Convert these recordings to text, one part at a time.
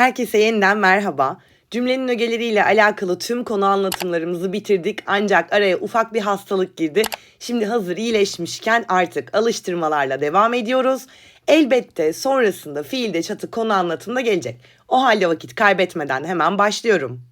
Herkese yeniden merhaba. Cümlenin ögeleriyle alakalı tüm konu anlatımlarımızı bitirdik ancak araya ufak bir hastalık girdi. Şimdi hazır iyileşmişken artık alıştırmalarla devam ediyoruz. Elbette sonrasında fiilde çatı konu anlatımda gelecek. O halde vakit kaybetmeden hemen başlıyorum.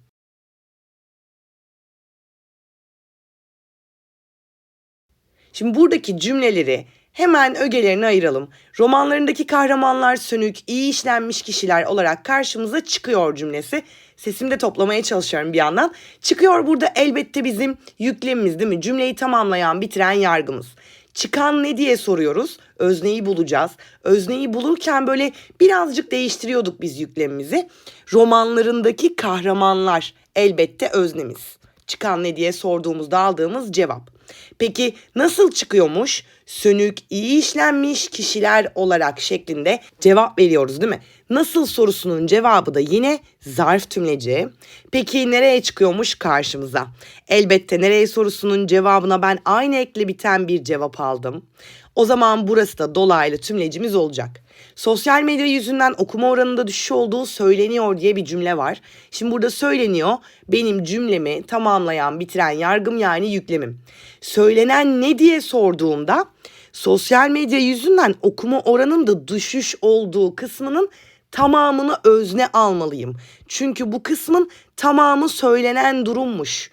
Şimdi buradaki cümleleri hemen ögelerine ayıralım. Romanlarındaki kahramanlar sönük, iyi işlenmiş kişiler olarak karşımıza çıkıyor cümlesi. Sesimi de toplamaya çalışıyorum bir yandan. Çıkıyor burada elbette bizim yüklemimiz değil mi? Cümleyi tamamlayan, bitiren yargımız. Çıkan ne diye soruyoruz. Özneyi bulacağız. Özneyi bulurken böyle birazcık değiştiriyorduk biz yüklemimizi. Romanlarındaki kahramanlar elbette öznemiz. Çıkan ne diye sorduğumuzda aldığımız cevap. Peki nasıl çıkıyormuş? Sönük, iyi işlenmiş kişiler olarak şeklinde cevap veriyoruz değil mi? Nasıl sorusunun cevabı da yine zarf tümleci. Peki nereye çıkıyormuş karşımıza? Elbette nereye sorusunun cevabına ben aynı ekle biten bir cevap aldım. O zaman burası da dolaylı tümlecimiz olacak. Sosyal medya yüzünden okuma oranında düşüş olduğu söyleniyor diye bir cümle var. Şimdi burada söyleniyor benim cümlemi tamamlayan bitiren yargım yani yüklemim. Söylenen ne diye sorduğumda sosyal medya yüzünden okuma oranında düşüş olduğu kısmının tamamını özne almalıyım. Çünkü bu kısmın tamamı söylenen durummuş.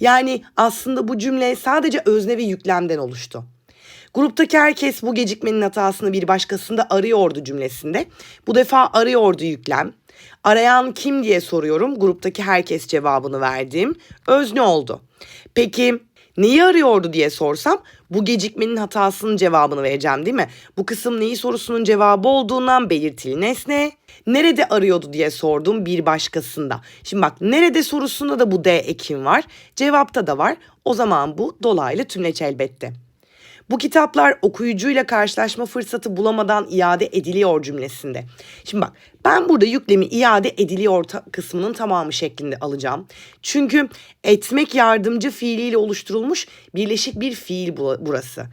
Yani aslında bu cümle sadece özne ve yüklemden oluştu. Gruptaki herkes bu gecikmenin hatasını bir başkasında arıyordu cümlesinde. Bu defa arıyordu yüklem. Arayan kim diye soruyorum. Gruptaki herkes cevabını verdim. Özne oldu. Peki neyi arıyordu diye sorsam bu gecikmenin hatasının cevabını vereceğim değil mi? Bu kısım neyi sorusunun cevabı olduğundan belirtili nesne. Nerede arıyordu diye sordum bir başkasında. Şimdi bak nerede sorusunda da bu D ekim var. Cevapta da var. O zaman bu dolaylı tümleç elbette. Bu kitaplar okuyucuyla karşılaşma fırsatı bulamadan iade ediliyor cümlesinde. Şimdi bak ben burada yüklemi iade ediliyor kısmının tamamı şeklinde alacağım. Çünkü etmek yardımcı fiiliyle oluşturulmuş birleşik bir fiil bu- burası.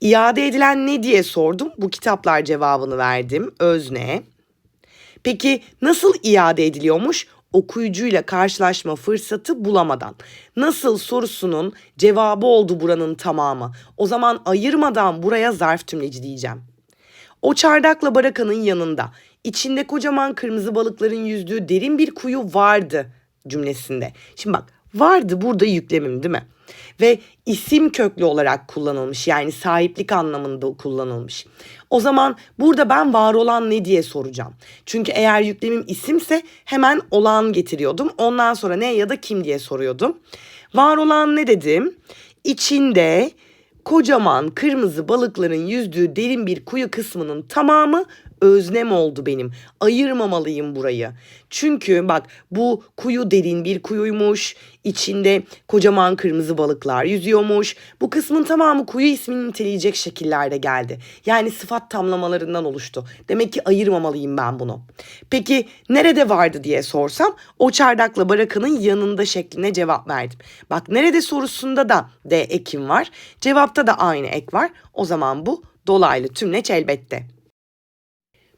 İade edilen ne diye sordum. Bu kitaplar cevabını verdim. Özne. Peki nasıl iade ediliyormuş? Okuyucuyla karşılaşma fırsatı bulamadan. Nasıl sorusunun cevabı oldu buranın tamamı. O zaman ayırmadan buraya zarf tümleci diyeceğim. O çardakla barakanın yanında içinde kocaman kırmızı balıkların yüzdüğü derin bir kuyu vardı cümlesinde. Şimdi bak vardı burada yüklemim değil mi? Ve isim köklü olarak kullanılmış yani sahiplik anlamında kullanılmış. O zaman burada ben var olan ne diye soracağım. Çünkü eğer yüklemim isimse hemen olan getiriyordum. Ondan sonra ne ya da kim diye soruyordum. Var olan ne dedim? İçinde kocaman kırmızı balıkların yüzdüğü derin bir kuyu kısmının tamamı öznem oldu benim. Ayırmamalıyım burayı. Çünkü bak bu kuyu derin bir kuyuymuş. İçinde kocaman kırmızı balıklar yüzüyormuş. Bu kısmın tamamı kuyu ismini niteleyecek şekillerde geldi. Yani sıfat tamlamalarından oluştu. Demek ki ayırmamalıyım ben bunu. Peki nerede vardı diye sorsam o çardakla barakanın yanında şekline cevap verdim. Bak nerede sorusunda da D ekim var. Cevapta da aynı ek var. O zaman bu dolaylı tümleç elbette.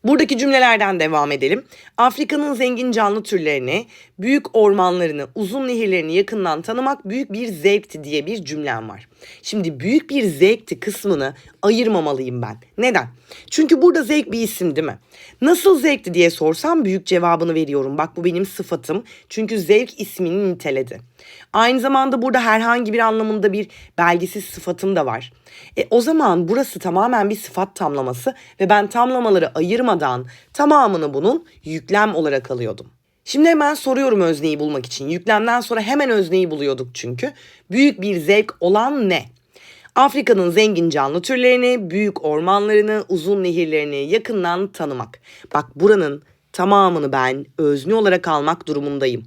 Buradaki cümlelerden devam edelim. Afrika'nın zengin canlı türlerini, büyük ormanlarını, uzun nehirlerini yakından tanımak büyük bir zevkti diye bir cümlem var. Şimdi büyük bir zevkti kısmını ayırmamalıyım ben. Neden? Çünkü burada zevk bir isim değil mi? Nasıl zevkti diye sorsam büyük cevabını veriyorum. Bak bu benim sıfatım. Çünkü zevk ismini niteledi. Aynı zamanda burada herhangi bir anlamında bir belgesiz sıfatım da var. E, o zaman burası tamamen bir sıfat tamlaması ve ben tamlamaları ayırmadan tamamını bunun yüklem olarak alıyordum. Şimdi hemen soruyorum özneyi bulmak için. Yüklemden sonra hemen özneyi buluyorduk çünkü. Büyük bir zevk olan ne? Afrika'nın zengin canlı türlerini, büyük ormanlarını, uzun nehirlerini yakından tanımak. Bak buranın tamamını ben özne olarak almak durumundayım.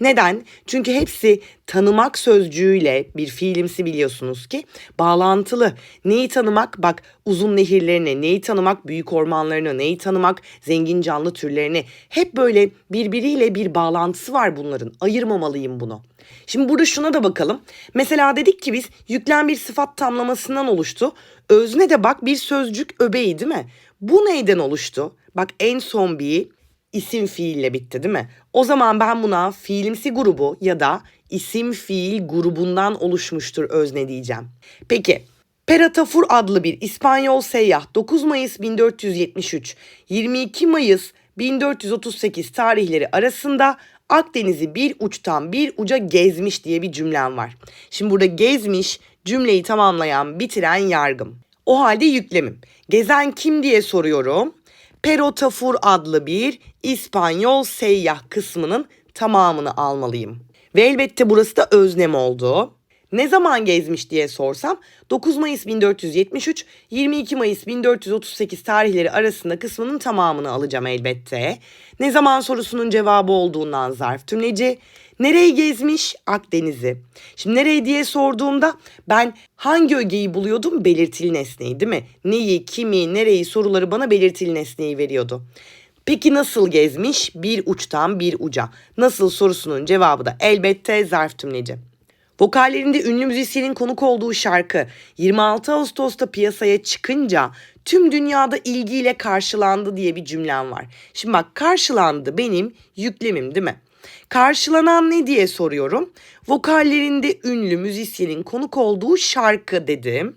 Neden? Çünkü hepsi tanımak sözcüğüyle bir fiilimsi biliyorsunuz ki bağlantılı. Neyi tanımak? Bak uzun nehirlerini, neyi tanımak? Büyük ormanlarını, neyi tanımak? Zengin canlı türlerini. Hep böyle birbiriyle bir bağlantısı var bunların. Ayırmamalıyım bunu. Şimdi burada şuna da bakalım. Mesela dedik ki biz yüklem bir sıfat tamlamasından oluştu. Özne de bak bir sözcük öbeği değil mi? Bu neyden oluştu? Bak en son bir isim fiille bitti değil mi? O zaman ben buna fiilimsi grubu ya da isim fiil grubundan oluşmuştur özne diyeceğim. Peki Peratafur adlı bir İspanyol seyyah 9 Mayıs 1473 22 Mayıs 1438 tarihleri arasında Akdeniz'i bir uçtan bir uca gezmiş diye bir cümlem var. Şimdi burada gezmiş cümleyi tamamlayan bitiren yargım. O halde yüklemim. Gezen kim diye soruyorum. Perotafur adlı bir İspanyol seyyah kısmının tamamını almalıyım. Ve elbette burası da öznem oldu. Ne zaman gezmiş diye sorsam 9 Mayıs 1473 22 Mayıs 1438 tarihleri arasında kısmının tamamını alacağım elbette. Ne zaman sorusunun cevabı olduğundan zarf tümleci. Nereyi gezmiş? Akdeniz'i. Şimdi nereyi diye sorduğumda ben hangi ögeyi buluyordum? Belirtili nesneyi değil mi? Neyi, kimi, nereyi soruları bana belirtili nesneyi veriyordu. Peki nasıl gezmiş? Bir uçtan bir uca. Nasıl sorusunun cevabı da elbette zarf tümleci. Vokallerinde ünlü müzisyenin konuk olduğu şarkı 26 Ağustos'ta piyasaya çıkınca tüm dünyada ilgiyle karşılandı diye bir cümlem var. Şimdi bak karşılandı benim yüklemim değil mi? Karşılanan ne diye soruyorum. Vokallerinde ünlü müzisyenin konuk olduğu şarkı dedim.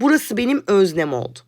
Burası benim öznem oldu.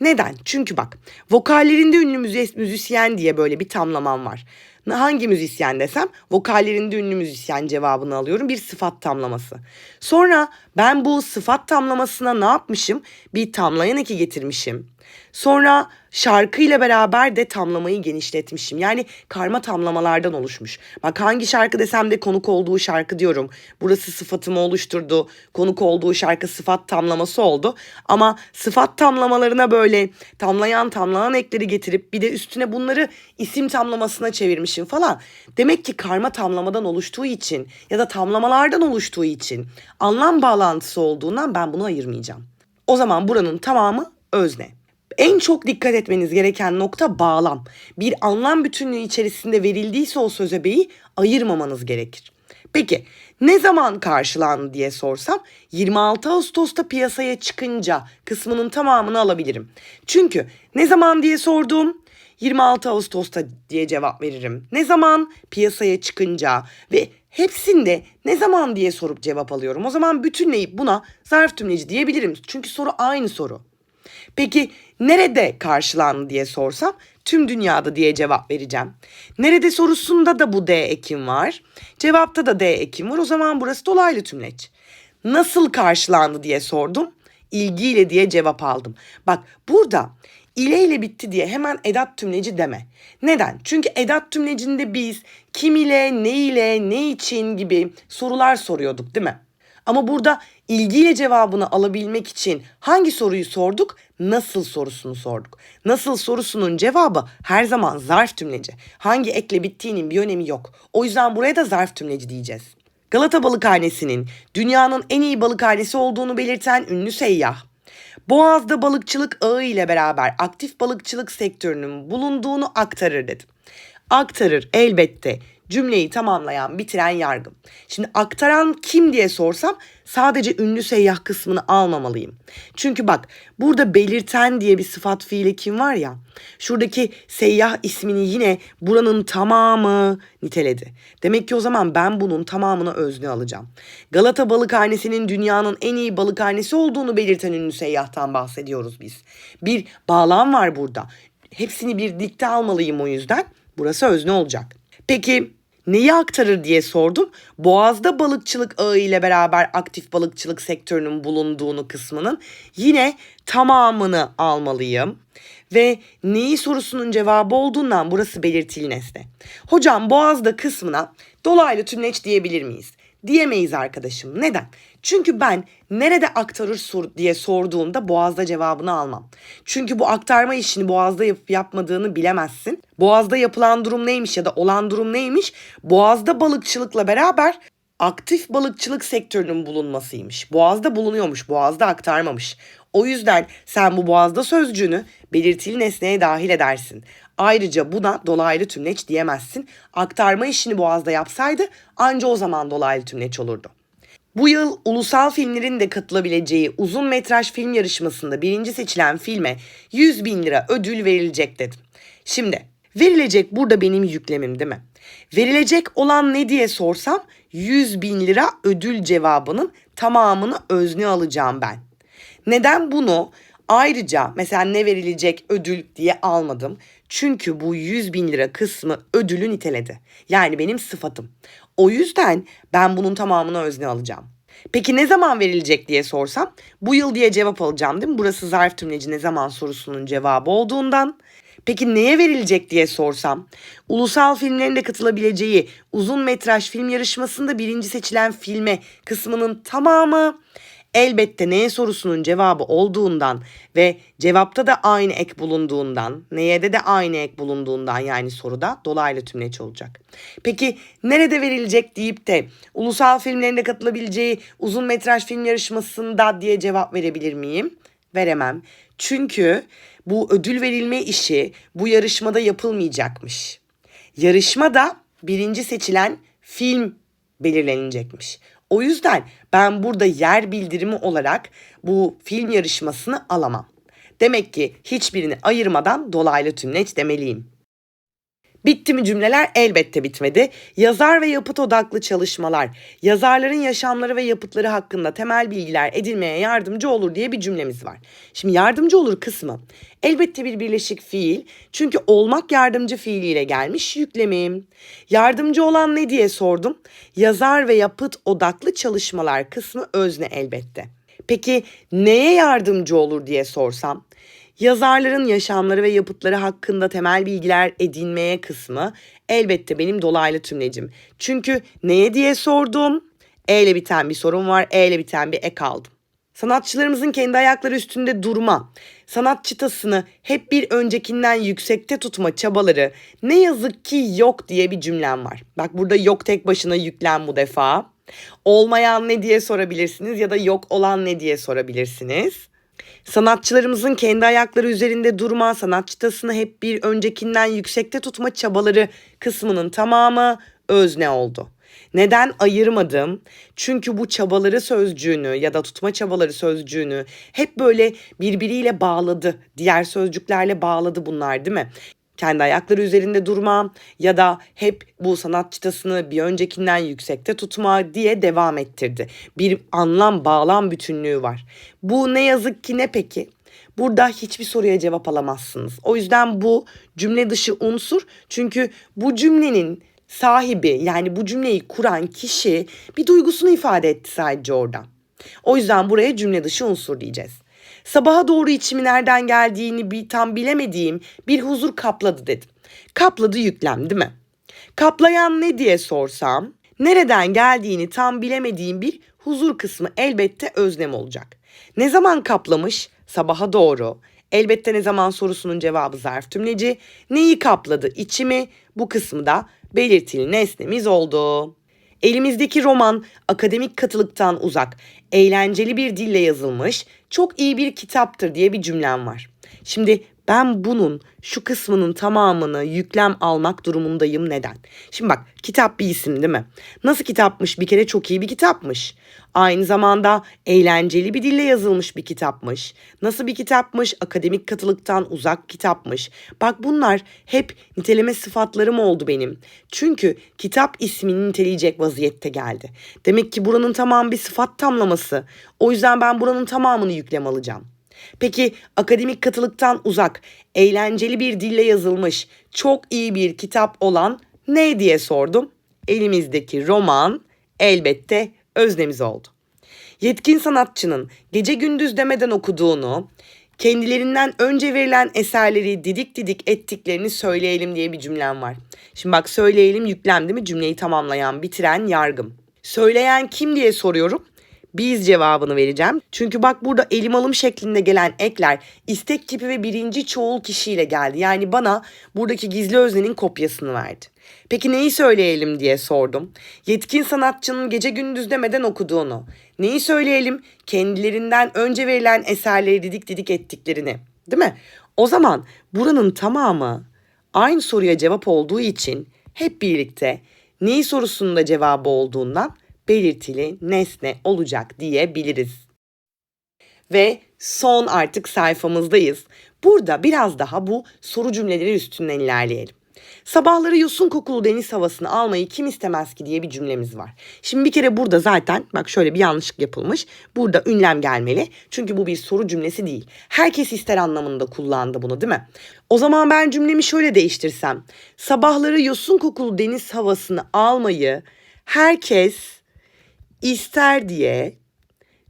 Neden? Çünkü bak vokallerinde ünlü müzisyen diye böyle bir tamlamam var. Hangi müzisyen desem vokallerinde ünlü müzisyen cevabını alıyorum. Bir sıfat tamlaması. Sonra ben bu sıfat tamlamasına ne yapmışım? Bir tamlayan eki getirmişim. Sonra şarkıyla beraber de tamlamayı genişletmişim. Yani karma tamlamalardan oluşmuş. Bak hangi şarkı desem de konuk olduğu şarkı diyorum. Burası sıfatımı oluşturdu. Konuk olduğu şarkı sıfat tamlaması oldu. Ama sıfat tamlamalarına böyle tamlayan tamlayan ekleri getirip bir de üstüne bunları isim tamlamasına çevirmişim falan. Demek ki karma tamlamadan oluştuğu için ya da tamlamalardan oluştuğu için anlam bağlantısı olduğundan ben bunu ayırmayacağım. O zaman buranın tamamı özne. En çok dikkat etmeniz gereken nokta bağlam. Bir anlam bütünlüğü içerisinde verildiyse o söz öbeği ayırmamanız gerekir. Peki ne zaman karşılandı diye sorsam 26 Ağustos'ta piyasaya çıkınca kısmının tamamını alabilirim. Çünkü ne zaman diye sordum 26 Ağustos'ta diye cevap veririm. Ne zaman piyasaya çıkınca ve hepsinde ne zaman diye sorup cevap alıyorum. O zaman bütünleyip buna zarf tümleci diyebilirim. Çünkü soru aynı soru. Peki nerede karşılandı diye sorsam tüm dünyada diye cevap vereceğim. Nerede sorusunda da bu D ekim var. Cevapta da D ekim var. O zaman burası dolaylı tümleç. Nasıl karşılandı diye sordum. İlgiyle diye cevap aldım. Bak burada ile ile bitti diye hemen edat tümleci deme. Neden? Çünkü edat tümlecinde biz kim ile, ne ile, ne için gibi sorular soruyorduk değil mi? Ama burada ilgiyle cevabını alabilmek için hangi soruyu sorduk? Nasıl sorusunu sorduk. Nasıl sorusunun cevabı her zaman zarf tümleci. Hangi ekle bittiğinin bir önemi yok. O yüzden buraya da zarf tümleci diyeceğiz. Galata Balıkhanesi'nin dünyanın en iyi balıkhanesi olduğunu belirten ünlü seyyah, Boğaz'da balıkçılık ağı ile beraber aktif balıkçılık sektörünün bulunduğunu aktarır dedim. Aktarır elbette cümleyi tamamlayan, bitiren yargım. Şimdi aktaran kim diye sorsam sadece ünlü seyyah kısmını almamalıyım. Çünkü bak burada belirten diye bir sıfat fiili kim var ya. Şuradaki seyyah ismini yine buranın tamamı niteledi. Demek ki o zaman ben bunun tamamını özne alacağım. Galata Balıkhanesi'nin dünyanın en iyi balıkhanesi olduğunu belirten ünlü seyyahtan bahsediyoruz biz. Bir bağlam var burada. Hepsini bir dikte almalıyım o yüzden. Burası özne olacak. Peki neyi aktarır diye sordum. Boğaz'da balıkçılık ağı ile beraber aktif balıkçılık sektörünün bulunduğunu kısmının yine tamamını almalıyım. Ve neyi sorusunun cevabı olduğundan burası belirtili nesne. Hocam Boğaz'da kısmına dolaylı tümleç diyebilir miyiz? Diyemeyiz arkadaşım. Neden? Çünkü ben nerede aktarır sor diye sorduğumda boğazda cevabını almam. Çünkü bu aktarma işini boğazda yapıp yapmadığını bilemezsin. Boğazda yapılan durum neymiş ya da olan durum neymiş? Boğazda balıkçılıkla beraber aktif balıkçılık sektörünün bulunmasıymış. Boğazda bulunuyormuş, boğazda aktarmamış. O yüzden sen bu boğazda sözcüğünü belirtili nesneye dahil edersin. Ayrıca buna dolaylı tümleç diyemezsin. Aktarma işini boğazda yapsaydı anca o zaman dolaylı tümleç olurdu. Bu yıl ulusal filmlerin de katılabileceği uzun metraj film yarışmasında birinci seçilen filme 100 bin lira ödül verilecek dedim. Şimdi Verilecek burada benim yüklemim değil mi? Verilecek olan ne diye sorsam 100 bin lira ödül cevabının tamamını özne alacağım ben. Neden bunu ayrıca mesela ne verilecek ödül diye almadım? Çünkü bu 100 bin lira kısmı ödülü niteledi. Yani benim sıfatım. O yüzden ben bunun tamamını özne alacağım. Peki ne zaman verilecek diye sorsam bu yıl diye cevap alacağım değil mi? Burası zarf tümleci ne zaman sorusunun cevabı olduğundan. Peki neye verilecek diye sorsam ulusal filmlerinde katılabileceği uzun metraj film yarışmasında birinci seçilen filme kısmının tamamı elbette neye sorusunun cevabı olduğundan ve cevapta da aynı ek bulunduğundan, neye de aynı ek bulunduğundan yani soruda dolaylı tümleç olacak. Peki nerede verilecek deyip de ulusal filmlerinde katılabileceği uzun metraj film yarışmasında diye cevap verebilir miyim? Veremem. Çünkü bu ödül verilme işi bu yarışmada yapılmayacakmış. Yarışmada birinci seçilen film belirlenecekmiş. O yüzden ben burada yer bildirimi olarak bu film yarışmasını alamam. Demek ki hiçbirini ayırmadan dolaylı tümleç demeliyim. Bitti mi cümleler? Elbette bitmedi. Yazar ve yapıt odaklı çalışmalar, yazarların yaşamları ve yapıtları hakkında temel bilgiler edinmeye yardımcı olur diye bir cümlemiz var. Şimdi yardımcı olur kısmı elbette bir birleşik fiil çünkü olmak yardımcı fiiliyle gelmiş yüklemim. Yardımcı olan ne diye sordum? Yazar ve yapıt odaklı çalışmalar kısmı özne elbette. Peki neye yardımcı olur diye sorsam? Yazarların yaşamları ve yapıtları hakkında temel bilgiler edinmeye kısmı elbette benim dolaylı tümlecim. Çünkü neye diye sordum? E ile biten bir sorun var, E ile biten bir ek aldım. Sanatçılarımızın kendi ayakları üstünde durma, sanat çıtasını hep bir öncekinden yüksekte tutma çabaları ne yazık ki yok diye bir cümlem var. Bak burada yok tek başına yüklem bu defa. Olmayan ne diye sorabilirsiniz ya da yok olan ne diye sorabilirsiniz. Sanatçılarımızın kendi ayakları üzerinde durma, sanat çıtasını hep bir öncekinden yüksekte tutma çabaları kısmının tamamı özne oldu. Neden ayırmadım? Çünkü bu çabaları sözcüğünü ya da tutma çabaları sözcüğünü hep böyle birbiriyle bağladı. Diğer sözcüklerle bağladı bunlar değil mi? Kendi ayakları üzerinde durma ya da hep bu sanat çıtasını bir öncekinden yüksekte tutma diye devam ettirdi. Bir anlam bağlam bütünlüğü var. Bu ne yazık ki ne peki? Burada hiçbir soruya cevap alamazsınız. O yüzden bu cümle dışı unsur. Çünkü bu cümlenin sahibi yani bu cümleyi kuran kişi bir duygusunu ifade etti sadece orada. O yüzden buraya cümle dışı unsur diyeceğiz. Sabaha doğru içimi nereden geldiğini bir tam bilemediğim bir huzur kapladı dedim. Kapladı yüklem değil mi? Kaplayan ne diye sorsam nereden geldiğini tam bilemediğim bir huzur kısmı elbette özlem olacak. Ne zaman kaplamış? Sabaha doğru. Elbette ne zaman sorusunun cevabı zarf tümleci. Neyi kapladı? İçimi bu kısmı da belirtili nesnemiz oldu. Elimizdeki roman akademik katılıktan uzak, eğlenceli bir dille yazılmış, çok iyi bir kitaptır diye bir cümlem var. Şimdi ben bunun şu kısmının tamamını yüklem almak durumundayım neden? Şimdi bak kitap bir isim değil mi? Nasıl kitapmış? Bir kere çok iyi bir kitapmış. Aynı zamanda eğlenceli bir dille yazılmış bir kitapmış. Nasıl bir kitapmış? Akademik katılıktan uzak kitapmış. Bak bunlar hep niteleme sıfatlarım oldu benim. Çünkü kitap ismini niteleyecek vaziyette geldi. Demek ki buranın tamamı bir sıfat tamlaması. O yüzden ben buranın tamamını yüklem alacağım. Peki akademik katılıktan uzak, eğlenceli bir dille yazılmış, çok iyi bir kitap olan ne diye sordum? Elimizdeki roman elbette öznemiz oldu. Yetkin sanatçının gece gündüz demeden okuduğunu, kendilerinden önce verilen eserleri didik didik ettiklerini söyleyelim diye bir cümlem var. Şimdi bak söyleyelim yüklem mi? Cümleyi tamamlayan, bitiren yargım. Söyleyen kim diye soruyorum biz cevabını vereceğim. Çünkü bak burada elim alım şeklinde gelen ekler istek tipi ve birinci çoğul kişiyle geldi. Yani bana buradaki gizli öznenin kopyasını verdi. Peki neyi söyleyelim diye sordum. Yetkin sanatçının gece gündüz demeden okuduğunu. Neyi söyleyelim? Kendilerinden önce verilen eserleri didik didik ettiklerini. Değil mi? O zaman buranın tamamı aynı soruya cevap olduğu için hep birlikte neyi sorusunun da cevabı olduğundan belirtili nesne olacak diyebiliriz. Ve son artık sayfamızdayız. Burada biraz daha bu soru cümleleri üstünden ilerleyelim. Sabahları yosun kokulu deniz havasını almayı kim istemez ki diye bir cümlemiz var. Şimdi bir kere burada zaten bak şöyle bir yanlışlık yapılmış. Burada ünlem gelmeli. Çünkü bu bir soru cümlesi değil. Herkes ister anlamında kullandı bunu değil mi? O zaman ben cümlemi şöyle değiştirsem. Sabahları yosun kokulu deniz havasını almayı herkes ister diye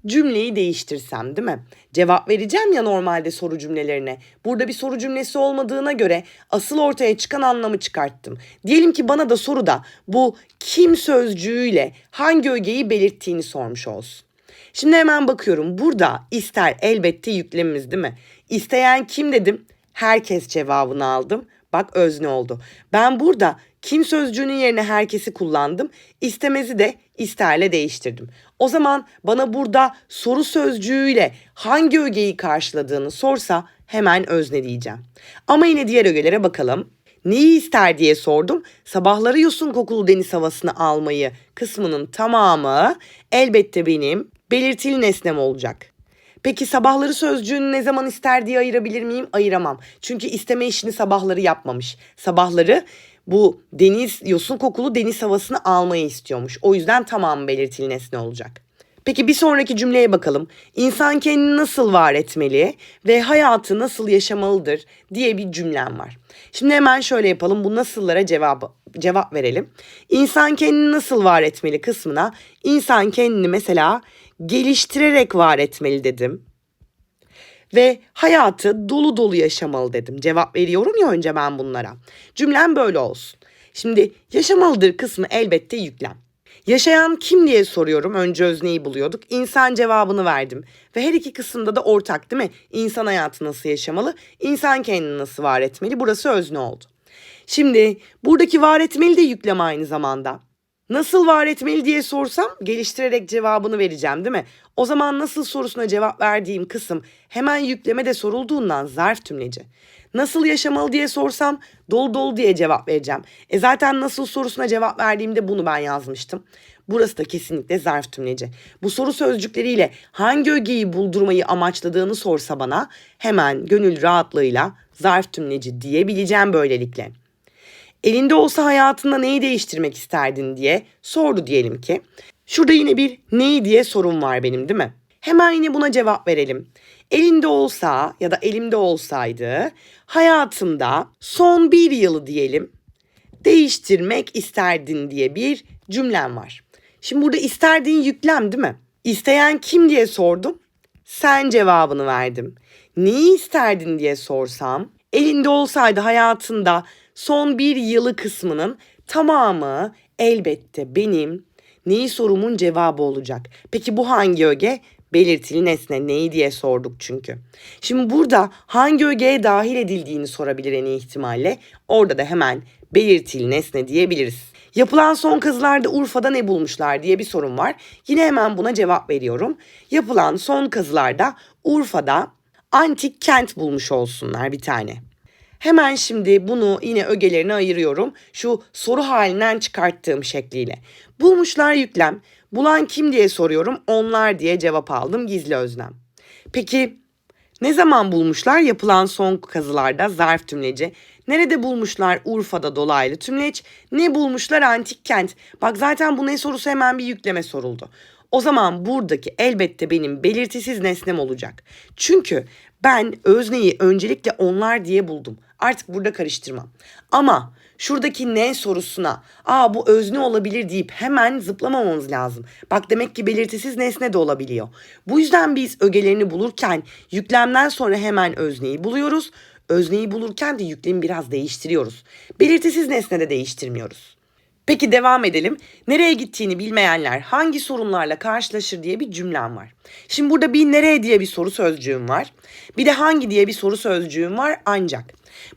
cümleyi değiştirsem değil mi? Cevap vereceğim ya normalde soru cümlelerine. Burada bir soru cümlesi olmadığına göre asıl ortaya çıkan anlamı çıkarttım. Diyelim ki bana da soruda bu kim sözcüğüyle hangi ögeyi belirttiğini sormuş olsun. Şimdi hemen bakıyorum. Burada ister elbette yüklemimiz değil mi? İsteyen kim dedim? Herkes cevabını aldım. Bak özne oldu. Ben burada kim sözcüğünün yerine herkesi kullandım. İstemezi de isterle değiştirdim. O zaman bana burada soru sözcüğüyle hangi ögeyi karşıladığını sorsa hemen özne diyeceğim. Ama yine diğer ögelere bakalım. Neyi ister diye sordum. Sabahları yosun kokulu deniz havasını almayı kısmının tamamı elbette benim belirtili nesnem olacak. Peki sabahları sözcüğünü ne zaman ister diye ayırabilir miyim? Ayıramam. Çünkü isteme işini sabahları yapmamış. Sabahları bu deniz yosun kokulu deniz havasını almayı istiyormuş. O yüzden tamam belirtili nesne olacak. Peki bir sonraki cümleye bakalım. İnsan kendini nasıl var etmeli ve hayatı nasıl yaşamalıdır diye bir cümlem var. Şimdi hemen şöyle yapalım. Bu nasıllara cevap cevap verelim. İnsan kendini nasıl var etmeli kısmına insan kendini mesela geliştirerek var etmeli dedim. Ve hayatı dolu dolu yaşamalı dedim. Cevap veriyorum ya önce ben bunlara. Cümlem böyle olsun. Şimdi yaşamalıdır kısmı elbette yüklem. Yaşayan kim diye soruyorum. Önce özneyi buluyorduk. İnsan cevabını verdim. Ve her iki kısımda da ortak değil mi? İnsan hayatı nasıl yaşamalı? İnsan kendini nasıl var etmeli? Burası özne oldu. Şimdi buradaki var etmeli de yükleme aynı zamanda. Nasıl var etmeli diye sorsam geliştirerek cevabını vereceğim değil mi? O zaman nasıl sorusuna cevap verdiğim kısım hemen yükleme de sorulduğundan zarf tümleci. Nasıl yaşamalı diye sorsam dolu dolu diye cevap vereceğim. E zaten nasıl sorusuna cevap verdiğimde bunu ben yazmıştım. Burası da kesinlikle zarf tümleci. Bu soru sözcükleriyle hangi ögeyi buldurmayı amaçladığını sorsa bana hemen gönül rahatlığıyla zarf tümleci diyebileceğim böylelikle. Elinde olsa hayatında neyi değiştirmek isterdin diye sordu diyelim ki. Şurada yine bir neyi diye sorum var benim değil mi? Hemen yine buna cevap verelim. Elinde olsa ya da elimde olsaydı hayatımda son bir yılı diyelim değiştirmek isterdin diye bir cümlem var. Şimdi burada istediğin yüklem değil mi? İsteyen kim diye sordum. Sen cevabını verdim. Neyi isterdin diye sorsam elinde olsaydı hayatında son bir yılı kısmının tamamı elbette benim neyi sorumun cevabı olacak. Peki bu hangi öge? Belirtili nesne neyi diye sorduk çünkü. Şimdi burada hangi ögeye dahil edildiğini sorabilir en iyi ihtimalle. Orada da hemen belirtili nesne diyebiliriz. Yapılan son kazılarda Urfa'da ne bulmuşlar diye bir sorun var. Yine hemen buna cevap veriyorum. Yapılan son kazılarda Urfa'da antik kent bulmuş olsunlar bir tane. Hemen şimdi bunu yine ögelerine ayırıyorum. Şu soru halinden çıkarttığım şekliyle. Bulmuşlar yüklem. Bulan kim diye soruyorum. Onlar diye cevap aldım gizli özlem. Peki ne zaman bulmuşlar? Yapılan son kazılarda zarf tümleci. Nerede bulmuşlar? Urfa'da dolaylı tümleç. Ne bulmuşlar? Antik kent. Bak zaten bu ne sorusu hemen bir yükleme soruldu. O zaman buradaki elbette benim belirtisiz nesnem olacak. Çünkü ben özneyi öncelikle onlar diye buldum. Artık burada karıştırmam. Ama şuradaki ne sorusuna aa bu özne olabilir deyip hemen zıplamamamız lazım. Bak demek ki belirtisiz nesne de olabiliyor. Bu yüzden biz ögelerini bulurken yüklemden sonra hemen özneyi buluyoruz. Özneyi bulurken de yüklemi biraz değiştiriyoruz. Belirtisiz nesne de değiştirmiyoruz. Peki devam edelim. Nereye gittiğini bilmeyenler hangi sorunlarla karşılaşır diye bir cümlem var. Şimdi burada bir nereye diye bir soru sözcüğüm var. Bir de hangi diye bir soru sözcüğüm var ancak.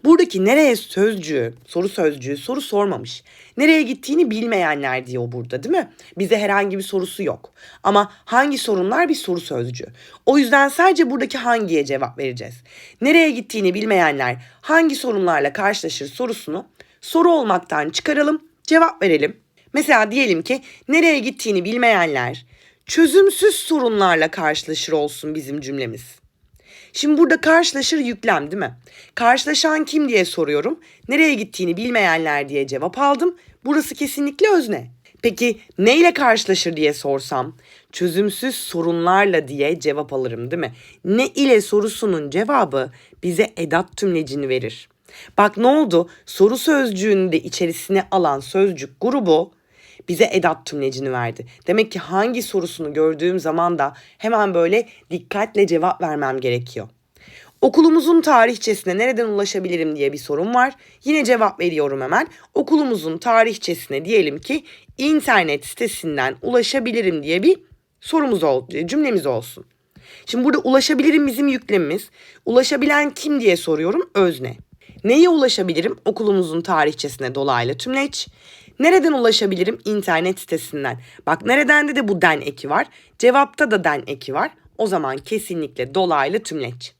Buradaki nereye sözcüğü, soru sözcüğü soru sormamış. Nereye gittiğini bilmeyenler diyor burada değil mi? Bize herhangi bir sorusu yok. Ama hangi sorunlar bir soru sözcüğü. O yüzden sadece buradaki hangiye cevap vereceğiz. Nereye gittiğini bilmeyenler hangi sorunlarla karşılaşır sorusunu soru olmaktan çıkaralım, cevap verelim. Mesela diyelim ki nereye gittiğini bilmeyenler çözümsüz sorunlarla karşılaşır olsun bizim cümlemiz. Şimdi burada karşılaşır yüklem değil mi? Karşılaşan kim diye soruyorum. Nereye gittiğini bilmeyenler diye cevap aldım. Burası kesinlikle özne. Peki neyle karşılaşır diye sorsam çözümsüz sorunlarla diye cevap alırım değil mi? Ne ile sorusunun cevabı bize edat tümlecini verir. Bak ne oldu? Soru sözcüğünü de içerisine alan sözcük grubu bize edat tümlecini verdi. Demek ki hangi sorusunu gördüğüm zaman da hemen böyle dikkatle cevap vermem gerekiyor. Okulumuzun tarihçesine nereden ulaşabilirim diye bir sorum var. Yine cevap veriyorum hemen. Okulumuzun tarihçesine diyelim ki internet sitesinden ulaşabilirim diye bir sorumuz ol, cümlemiz olsun. Şimdi burada ulaşabilirim bizim yüklemimiz. Ulaşabilen kim diye soruyorum özne. Neye ulaşabilirim? Okulumuzun tarihçesine dolaylı tümleç. Nereden ulaşabilirim? İnternet sitesinden. Bak nereden de bu den eki var. Cevapta da den eki var. O zaman kesinlikle dolaylı tümleç.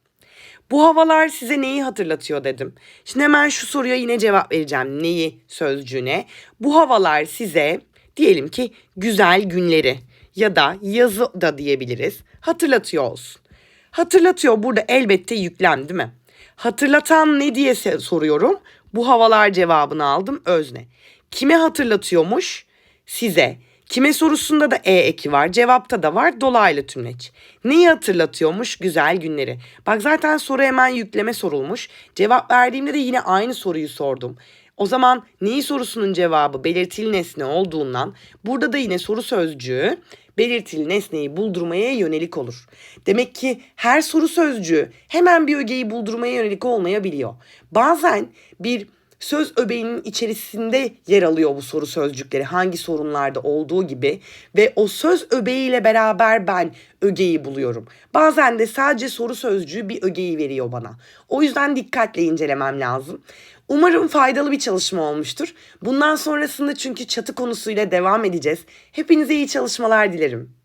Bu havalar size neyi hatırlatıyor dedim. Şimdi hemen şu soruya yine cevap vereceğim. Neyi sözcüğüne. Bu havalar size diyelim ki güzel günleri ya da yazı da diyebiliriz. Hatırlatıyor olsun. Hatırlatıyor burada elbette yüklem değil mi? Hatırlatan ne diye soruyorum. Bu havalar cevabını aldım özne. Kime hatırlatıyormuş? Size. Kime sorusunda da e eki var. Cevapta da var dolaylı tümleç. Neyi hatırlatıyormuş? Güzel günleri. Bak zaten soru hemen yükleme sorulmuş. Cevap verdiğimde de yine aynı soruyu sordum. O zaman neyi sorusunun cevabı belirtili nesne olduğundan burada da yine soru sözcüğü belirtili nesneyi buldurmaya yönelik olur. Demek ki her soru sözcüğü hemen bir ögeyi buldurmaya yönelik olmayabiliyor. Bazen bir söz öbeğinin içerisinde yer alıyor bu soru sözcükleri hangi sorunlarda olduğu gibi ve o söz öbeğiyle beraber ben ögeyi buluyorum. Bazen de sadece soru sözcüğü bir ögeyi veriyor bana. O yüzden dikkatle incelemem lazım. Umarım faydalı bir çalışma olmuştur. Bundan sonrasında çünkü çatı konusuyla devam edeceğiz. Hepinize iyi çalışmalar dilerim.